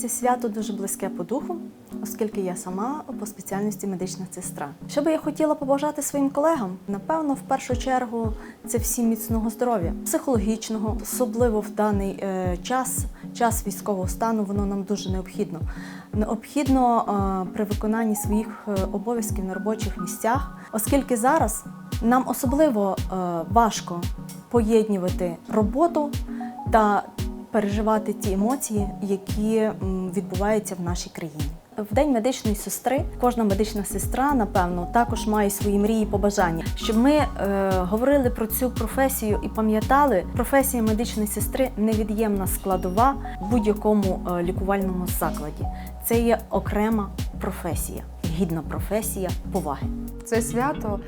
Це свято дуже близьке по духу, оскільки я сама по спеціальності медична сестра. Що би я хотіла побажати своїм колегам? Напевно, в першу чергу це всім міцного здоров'я, психологічного, особливо в даний е, час, час військового стану, воно нам дуже необхідно. Необхідно е, при виконанні своїх е, обов'язків на робочих місцях, оскільки зараз нам особливо важко поєднувати роботу та переживати ті емоції, які відбуваються в нашій країні. В день медичної сестри кожна медична сестра, напевно, також має свої мрії і побажання, щоб ми е, говорили про цю професію і пам'ятали, професія медичної сестри невід'ємна складова в будь-якому е, лікувальному закладі. Це є окрема професія, гідна професія поваги. Це свято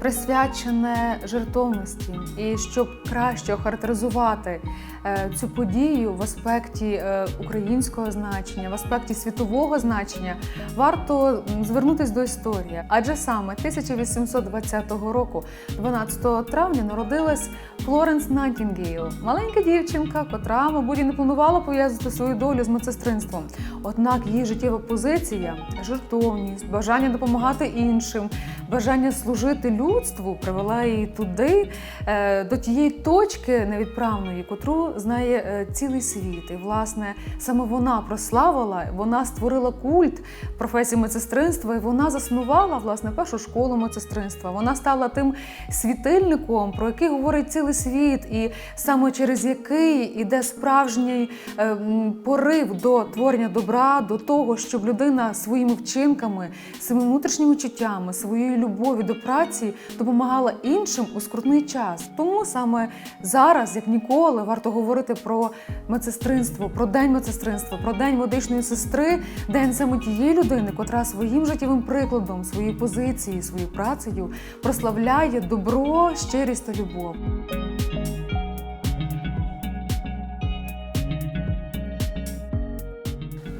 присвячене жертовності, і щоб краще охарактеризувати е, цю подію в аспекті е, українського значення, в аспекті світового значення, варто звернутись до історії. Адже саме 1820 року, 12 травня, народилась Флоренс Найтінгейл, маленька дівчинка, котра, мабуть, і не планувала пов'язати свою долю з медсестринством. Однак її життєва позиція, жертовність, бажання допомагати іншим, бажання служити людству привела її туди, е, до тієї точки невідправної, котру знає е, цілий світ. І, власне, саме вона прославила, вона створила культ професії медсестринства, і вона заснувала власне першу школу медсестринства. Вона стала тим світильником, про який говорить цілий світ, і саме через який іде справжній е, порив до творення добра, до того, щоб людина своїми вчинками, своїми внутрішніми чуттями, своєю любов'ю до праці допомагала іншим у скрутний час. Тому саме зараз, як ніколи, варто говорити про медсестринство, про день медсестринства, про день медичної сестри, день саме тієї людини, котра своїм життєвим прикладом, своєю позицією, своєю працею прославляє добро, щирість та любов.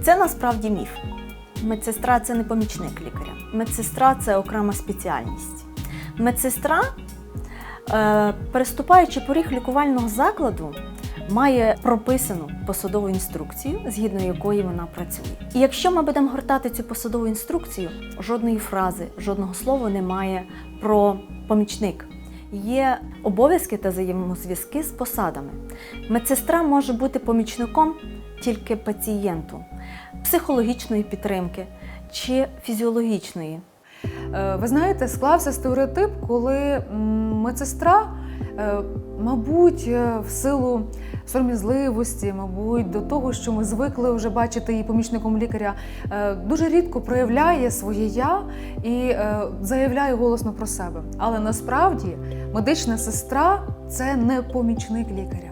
Це насправді міф. Медсестра це не помічник лікаря. Медсестра це окрема спеціальність. Медсестра, е, переступаючи поріг лікувального закладу, має прописану посадову інструкцію, згідно якої вона працює. І якщо ми будемо гортати цю посадову інструкцію, жодної фрази, жодного слова немає про помічник. Є обов'язки та взаємозв'язки з посадами. Медсестра може бути помічником тільки пацієнту, психологічної підтримки чи фізіологічної. Е, Ви знаєте, склався стереотип, коли медсестра, е, мабуть, е, в силу сором'язливості, мабуть, до того, що ми звикли вже бачити її помічником лікаря, дуже рідко проявляє своє я і заявляє голосно про себе. Але насправді медична сестра це не помічник лікаря,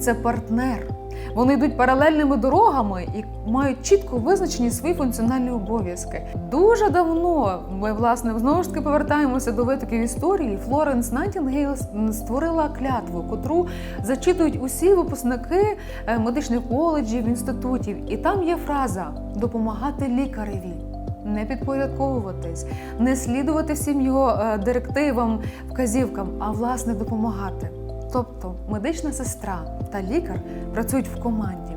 це партнер. Вони йдуть паралельними дорогами і мають чітко визначені свої функціональні обов'язки. Дуже давно ми власне знову ж таки повертаємося до витоків історії. Флоренс Найтінгейл створила клятву, котру зачитують усі випускники е, медичних коледжів, інститутів. І там є фраза допомагати лікареві. Не підпорядковуватись, не слідувати всім його е, директивам, вказівкам, а власне допомагати. Тобто медична сестра та лікар працюють в команді.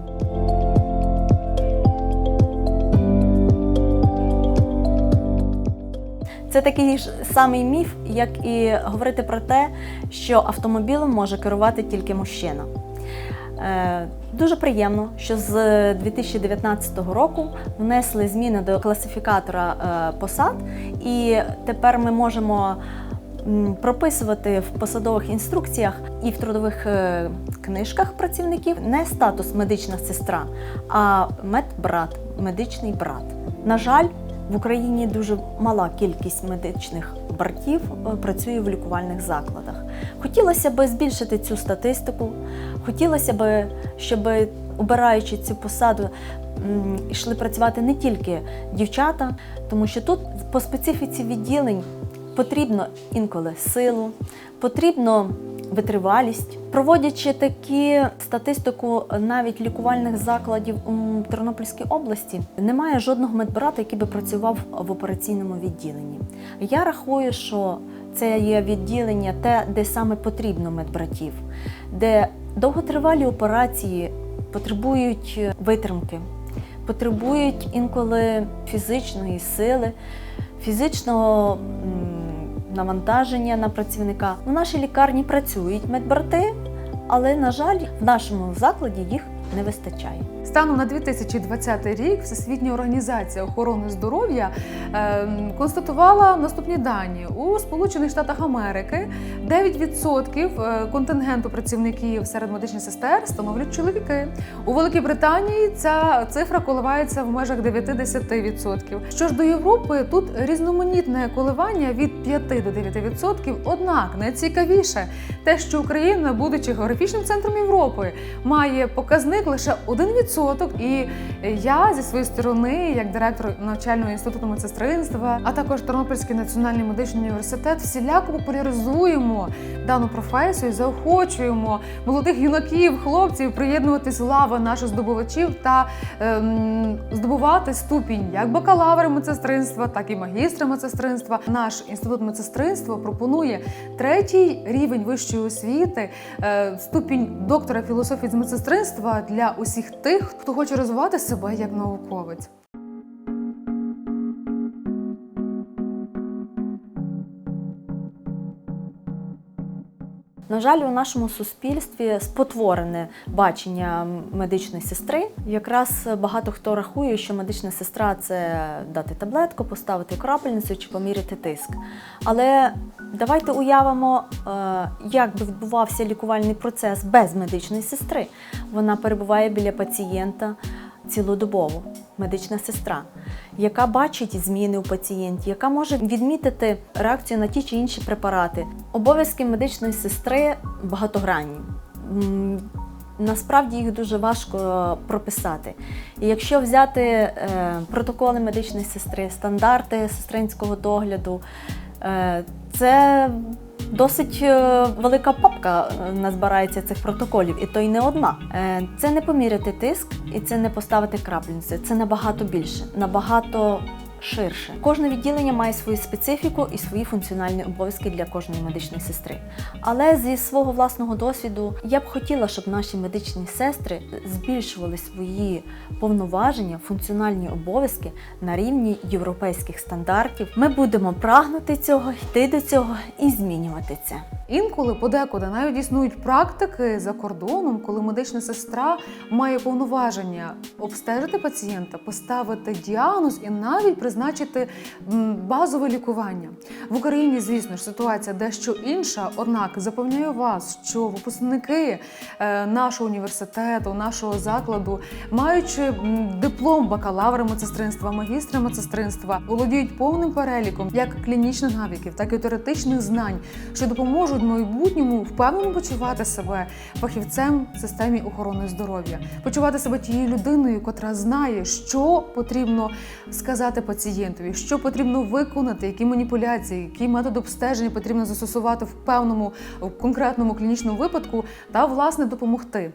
Це такий ж самий міф, як і говорити про те, що автомобілем може керувати тільки мужчина. Е, Дуже приємно, що з 2019 року внесли зміни до класифікатора е, посад, і тепер ми можемо прописувати в посадових інструкціях і в трудових е, книжках працівників не статус медична сестра, а медбрат, медичний брат. На жаль, в Україні дуже мала кількість медичних братів е, працює в лікувальних закладах. Хотілося б збільшити цю статистику. Хотілося б, щоб обираючи цю посаду, йшли працювати не тільки дівчата, тому що тут по специфіці відділень потрібно інколи силу, потрібно витривалість. Проводячи такі статистику навіть лікувальних закладів у Тернопільській області, немає жодного медбрата, який би працював в операційному відділенні. Я рахую, що це є відділення те, де саме потрібно медбратів, де довготривалі операції потребують витримки, потребують інколи фізичної сили, фізичного навантаження на працівника. У нашій лікарні працюють медбрати, але, на жаль, в нашому закладі їх не вистачає. Станом на 2020 рік Всесвітня організація охорони здоров'я е, констатувала наступні дані у Сполучених Штатах Америки 9% е, контингенту працівників серед медичних сестер становлять чоловіки. У Великій Британії ця цифра коливається в межах 9-10%. Що ж до Європи, тут різноманітне коливання від 5 до 9%. Однак найцікавіше те, що Україна, будучи географічним центром Європи, має показник лише 1%. І я зі своєї сторони, як директор навчального інституту медсестринства, а також Тернопільський національний медичний університет, всіляко популяризуємо дану професію, заохочуємо молодих юнаків, хлопців приєднуватись в лави наших здобувачів та ем, здобувати ступінь як бакалавра медсестринства, так і магістра медсестринства. Наш інститут медсестринства пропонує третій рівень вищої освіти, е, ступінь доктора філософії з медсестринства для усіх тих, хто хоче розвивати себе як науковець. На жаль, у нашому суспільстві спотворене бачення медичної сестри. Якраз багато хто рахує, що медична сестра це дати таблетку, поставити крапельницю чи поміряти тиск. Але давайте уявимо, е, як би відбувався лікувальний процес без медичної сестри. Вона перебуває біля пацієнта цілодобово, медична сестра, яка бачить зміни у пацієнті, яка може відмітити реакцію на ті чи інші препарати. Обов'язки медичної сестри багатогранні. Насправді їх дуже важко прописати. І якщо взяти е, протоколи медичної сестри, стандарти сестринського догляду, е, це досить е, велика папка е, назбирається цих протоколів, і то й не одна. Е, Це не поміряти тиск і це не поставити крапельниці. Це набагато більше, набагато ширше. Кожне відділення має свою специфіку і свої функціональні обов'язки для кожної медичної сестри. Але зі свого власного досвіду я б хотіла, щоб наші медичні сестри збільшували свої повноваження, функціональні обов'язки на рівні європейських стандартів. Ми будемо прагнути цього, йти до цього і змінювати це. Інколи подекуди навіть існують практики за кордоном, коли медична сестра має повноваження обстежити пацієнта, поставити діагноз і навіть призначити базове лікування. В Україні, звісно ж, ситуація дещо інша. Однак запевняю вас, що випускники е, нашого університету, нашого закладу, маючи диплом бакалавра медсестринства, магістра медсестринства, володіють повним переліком як клінічних навиків, так і теоретичних знань, що допоможуть в майбутньому впевнено почувати себе фахівцем в системі охорони здоров'я, почувати себе тією людиною, котра знає, що потрібно сказати пацієнтові, що потрібно виконати, які маніпуляції, який метод обстеження потрібно застосувати в певному в конкретному клінічному випадку, та власне допомогти.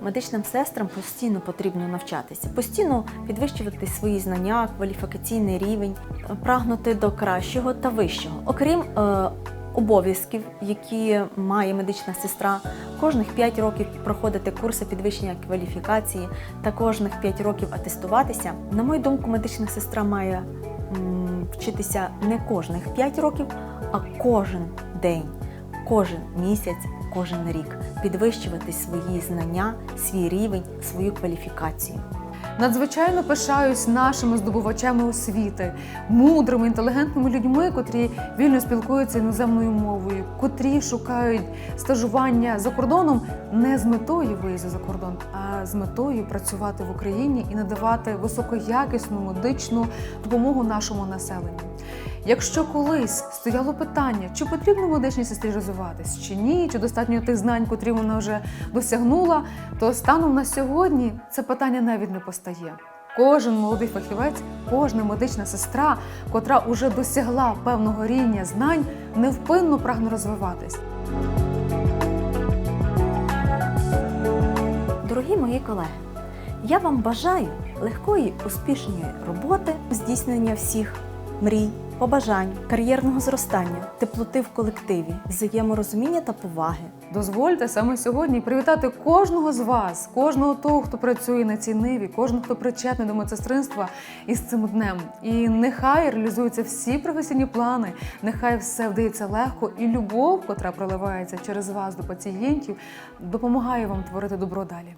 Медичним сестрам постійно потрібно навчатися, постійно підвищувати свої знання, кваліфікаційний рівень, прагнути до кращого та вищого. Окрім е, обов'язків, які має медична сестра, кожних 5 років проходити курси підвищення кваліфікації та кожних 5 років атестуватися. На мою думку, медична сестра має вчитися не кожних 5 років, а кожен день, кожен місяць, кожен рік підвищувати свої знання, свій рівень, свою кваліфікацію. Надзвичайно пишаюсь нашими здобувачами освіти, мудрими, інтелігентними людьми, котрі вільно спілкуються іноземною мовою, котрі шукають стажування за кордоном не з метою виїзду за кордон, а з метою працювати в Україні і надавати високоякісну медичну допомогу нашому населенню. Якщо колись стояло питання, чи потрібно медичній сестрі розвиватись, чи ні, чи достатньо тих знань, котрі вона вже досягнула, то станом на сьогодні це питання навіть не постає. Кожен молодий фахівець, кожна медична сестра, котра уже досягла певного рівня знань, невпинно прагне розвиватись. Дорогі мої колеги, я вам бажаю легкої, успішної роботи, здійснення всіх мрій побажань, кар'єрного зростання, теплоти в колективі, взаєморозуміння та поваги. Дозвольте саме сьогодні привітати кожного з вас, кожного того, хто працює на цій ниві, кожного, хто причетний до медсестринства із цим днем. І нехай реалізуються всі професійні плани, нехай все вдається легко, і любов, котра проливається через вас до пацієнтів, допомагає вам творити добро далі.